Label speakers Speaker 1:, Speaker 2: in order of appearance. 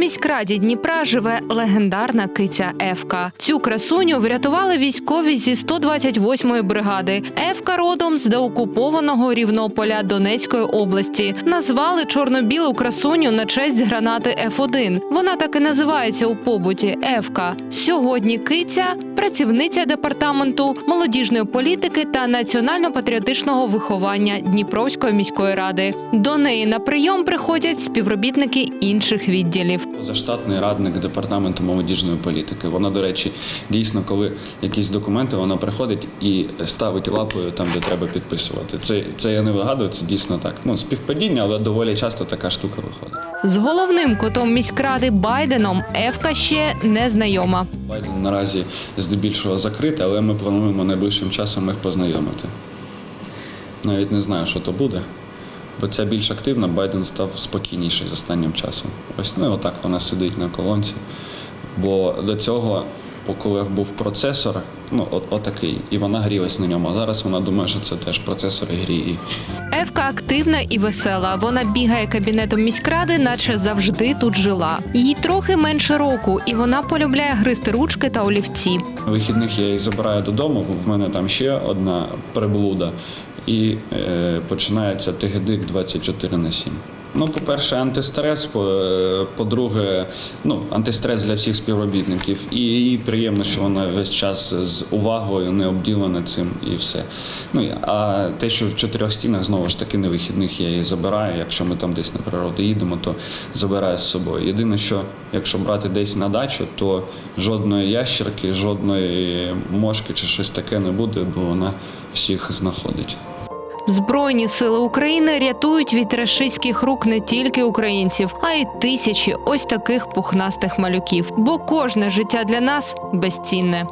Speaker 1: Міськраді Дніпра живе легендарна киця Евка. Цю красуню врятували військові зі 128-ї бригади. Евка родом з деокупованого Рівнополя Донецької області. Назвали чорно-білу красуню на честь гранати Ф1. Вона так і називається у побуті Евка. Сьогодні киця працівниця департаменту молодіжної політики та національно-патріотичного виховання Дніпровської міської ради. До неї на прийом приходять співробітники інших відділів.
Speaker 2: Позаштатний радник департаменту молодіжної політики. Вона, до речі, дійсно, коли якісь документи, вона приходить і ставить лапою там, де треба підписувати. Це, це я не вигадую, це дійсно так. Ну, співпадіння, але доволі часто така штука виходить.
Speaker 1: З головним котом міськради Байденом Евка ще не знайома.
Speaker 2: Байден наразі здебільшого закритий, але ми плануємо найближчим часом їх познайомити. Навіть не знаю, що то буде. Бо ця більш активна, Байден став спокійніший з останнім часом. Ось ну, отак вона сидить на колонці. Бо до цього, коли був процесор, ну от, отакий, і вона грілась на ньому. А зараз вона думає, що це теж процесор і гріє.
Speaker 1: Евка активна і весела. Вона бігає кабінетом міськради, наче завжди тут жила. Їй трохи менше року, і вона полюбляє гризти ручки та олівці.
Speaker 2: Вихідних я її забираю додому, бо в мене там ще одна приблуда, і е, починається тигедик 24 на 7. Ну, по-перше, антистрес, е, по-друге, ну, антистрес для всіх співробітників. І їй приємно, що вона весь час з увагою, не обділена цим і все. Ну, а те, що в чотирьох стінах, знову ж таки, не вихідних я її забираю. Якщо ми там десь на природу їдемо, то забираю з собою. Єдине, що якщо брати десь на дачу, то жодної ящерки, жодної мошки чи щось таке не буде, бо вона всіх знаходить.
Speaker 1: Збройні сили України рятують від рашистських рук не тільки українців, а й тисячі ось таких пухнастих малюків. Бо кожне життя для нас безцінне.